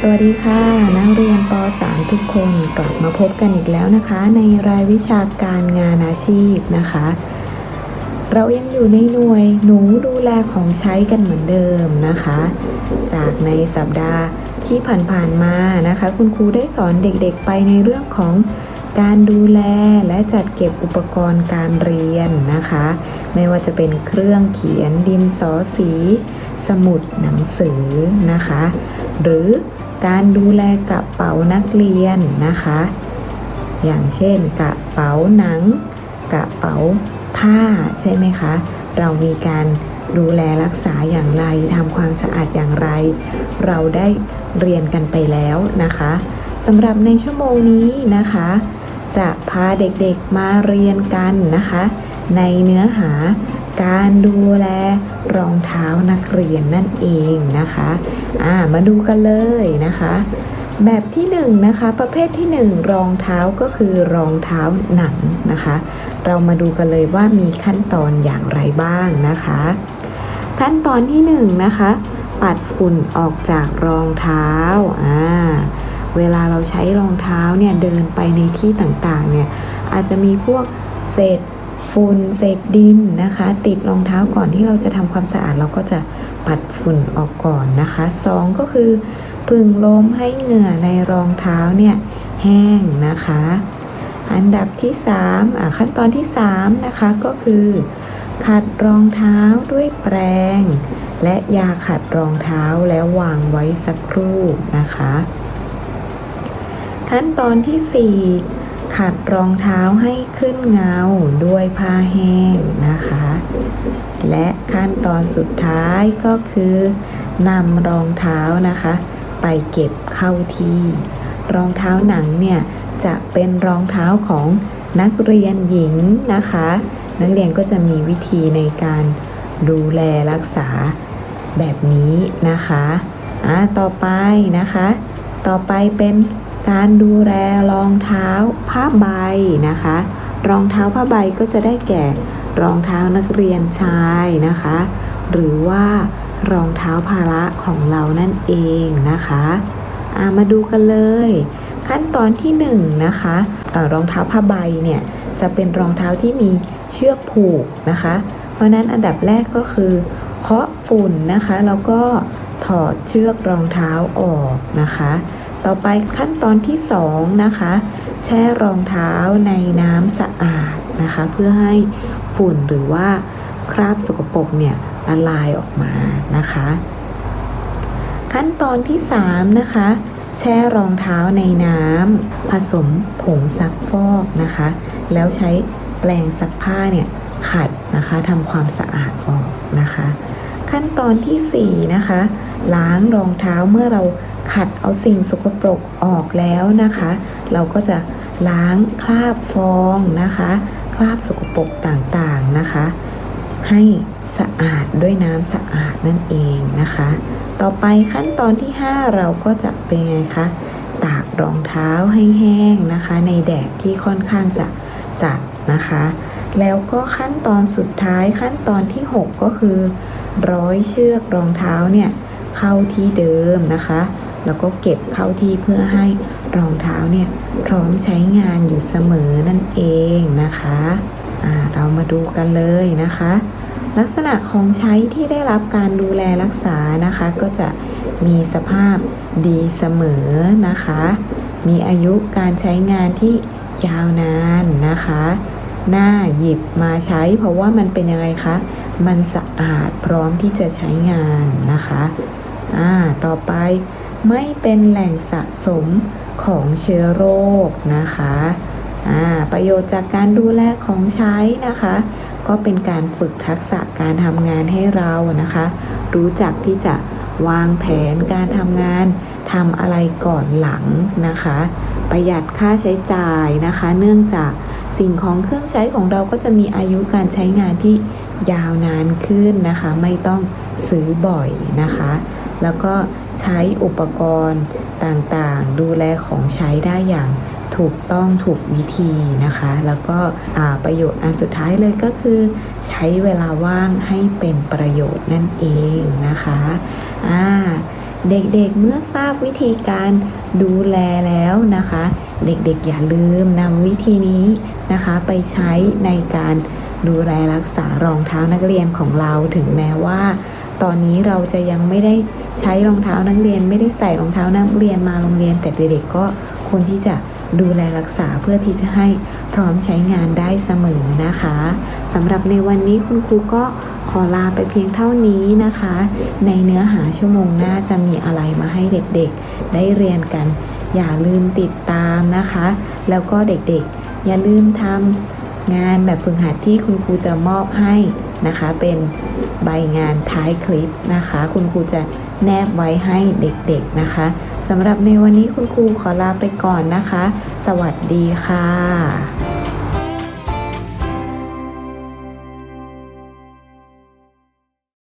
สวัสดีค่ะ นักเรียนป .3 ทุกคนกลับมาพบกันอีกแล้วนะคะ ในรายวิชาการงานอาชีพนะคะ เรายังอยู่ในหน่วยหนูดูแลของใช้กันเหมือนเดิมนะคะ จากในสัปดาห์ที่ผ่านๆมานะคะ คุณครูได้สอนเด็กๆไปในเรื่องของการดูแลและจัดเก็บอุปกรณ์การเรียนนะคะ ไม่ว่าจะเป็นเครื่องเขียนดินสอสี สมุดหนังสือนะคะ หรือการดูแลกระเป๋านักเรียนนะคะ อย่างเช่นกระเป๋าหนัง กระเป๋าผ้าใช่ไหมคะ เรามีการดูแลรักษาอย่างไรทำความสะอาดอย่างไร เราได้เรียนกันไปแล้วนะคะสำหรับในชั่วโมงนี้นะคะ จะพาเด็กๆมาเรียนกันนะคะ ในเนื้อหา การดูแลรองเท้านักเรียนนั่นเองนะคะอ่ามาดูกันเลยนะคะ แบบที่1นงนะคะ ประเภทที่ 1 รองเท้าก็คือรองเท้าหนังนะคะ เรามาดูกันเลยว่ามีขั้นตอนอย่างไรบ้างนะคะ ขั้นตอนที่1นงนะคะ ปัดฝุ่นออกจากรองเท้าอ่าเวลาเราใช้รองเท้าเนี่ยเดินไปในที่ต่างๆเนี่ยอาจจะมีพวกเศษ ฝุ่นเศษดินนะคะ ติดรองเท้าก่อนที่เราจะทำความสะอาดเราก็จะปัดฝุ่นออกก่อนนะคะสองก็คือพึ่งลมให้เหงื่อในรองเท้าเนี่ยแห้งนะคะ อันดับที่3อะขั้นตอนที่3นะคะก็คือขัดรองเท้าด้วยแปรงและยาขัดรองเท้าแล้ววางไว้สักครู่นะคะ ขั้นตอนที่ 4 ขัดรองเท้าให้ขึ้นเงาด้วยผ้าแห้งนะคะ และขั้นตอนสุดท้ายก็คือนำรองเท้านะคะ ไปเก็บเข้าที่ รองเท้าหนังเนี่ยจะเป็นรองเท้าของนักเรียนหญิงนะคะ นักเรียนก็จะมีวิธีในการดูแลรักษาแบบนี้นะคะอะต่อไปนะคะ ต่อไปเป็น การดูแลรองเท้าผ้าใบนะคะ รองเท้าผ้าใบก็จะได้แก่รองเท้านักเรียนชายนะคะ หรือว่ารองเท้าภาระของเรานั่นเองนะคะามาดูกันเลย ขั้นตอนที่1นนะคะรองเท้าผ้าใบเนี่ยจะเป็นรองเท้าที่มีเชือกผูกนะคะ เพราะนั้นอันดับแรกก็คือเคาะฝุ่นนะคะแล้วก็ถอดเชือกรองเท้าออกนะคะ ต่อไปขั้นตอนที่ 2 นะคะ แช่รองเท้าในน้ำสะอาดนะคะ เพื่อให้ฝุ่นหรือว่าคราบสกปรกเนี่ยละลายออกมานะคะ ขั้นตอนที่ 3 นะคะ แช่รองเท้าในน้ำผสมผงซักฟอกนะคะ แล้วใช้แปรงซักผ้าเนี่ยขัดนะคะทำความสะอาดออกนะคะ ขั้นตอนที่ 4 นะคะ ล้างรองเท้าเมื่อเรา ขัดเอาสิ่งสกปรกออกแล้วนะคะ เราก็จะล้างคราบฟองนะคะ คราบสกปรกต่างๆนะคะ ให้สะอาดด้วยน้ำสะอาดนั่นเองนะคะ ต่อไปขั้นตอนที่ 5 เราก็จะเป็นไงคะตากรองเท้าให้แห้งนะคะ ในแดดที่ค่อนข้างจะจัดนะคะ แล้วก็ขั้นตอนสุดท้ายขั้นตอนที่ 6 ก็คือ ร้อยเชือกรองเท้าเนี่ยเข้าที่เดิมนะคะ แล้วก็เก็บเข้าที่เพื่อให้รองเท้าเนี่ยพร้อมใช้งานอยู่เสมอนั่นเองนะคะะเรามาดูกันเลยนะคะ ลักษณะของใช้ที่ได้รับการดูแลรักษานะคะ ก็จะมีสภาพดีเสมอนะคะ มีอายุการใช้งานที่ยาวนานนะคะน่าหยิบมาใช้ เพราะว่ามันเป็นยังไงคะ มันสะอาดพร้อมที่จะใช้งานนะคะ อ่า ต่อไป ไม่เป็นแหล่งสะสมของเชื้อโรคนะคะอ่าประโยชน์จากการดูแลของใช้นะคะ ก็เป็นการฝึกทักษะการทำงานให้เรานะคะ รู้จักที่จะวางแผนการทำงานทำอะไรก่อนหลังนะคะ ประหยัดค่าใช้จ่ายนะคะ เนื่องจาก สิ่งของเครื่องใช้ของเราก็จะมีอายุการใช้งานที่ยาวนานขึ้นนะคะ ไม่ต้องซื้อบ่อยนะคะ แล้วก็ใช้อุปกรณ์ต่างๆ ดูแลของใช้ได้อย่างถูกต้องถูกวิธีนะคะ แล้วก็ประโยชน์อันสุดท้ายเลยก็คือ ใช้เวลาว่างให้เป็นประโยชน์นั่นเองนะคะอ่า เด็กๆเมื่อทราบวิธีการดูแลแล้วนะคะ เด็กๆอย่าลืมนำวิธีนี้นะคะ ไปใช้ในการดูแลรักษารองเท้านักเรียนของเราถึงแม้ว่า ตอนนี้เราจะยังไม่ได้ใช้รองเท้านักเรียน ไม่ได้ใส่รองเท้านักเรียนมาโรงเรียน แต่เด็กๆก็ควรที่จะ ดูแลรักษาเพื่อที่จะให้พร้อมใช้งานได้เสมอนะคะสำหรับในวันนี้คุณครูก็ขอลาไปเพียงเท่านี้นะคะ ในเนื้อหาชั่วโมงหน้าจะมีอะไรมาให้เด็กๆ ได้เรียนกัน อย่าลืมติดตามนะคะ แล้วก็เด็กๆ อย่าลืมทำงานแบบฝึกหัดที่คุณครูจะมอบให้นะคะ เป็นใบงานท้ายคลิปนะคะ คุณครูจะ แนบไว้ให้เด็กๆนะคะสำหรับในวันนี้คุณครูขอลาไปก่อนนะคะ สวัสดีค่ะ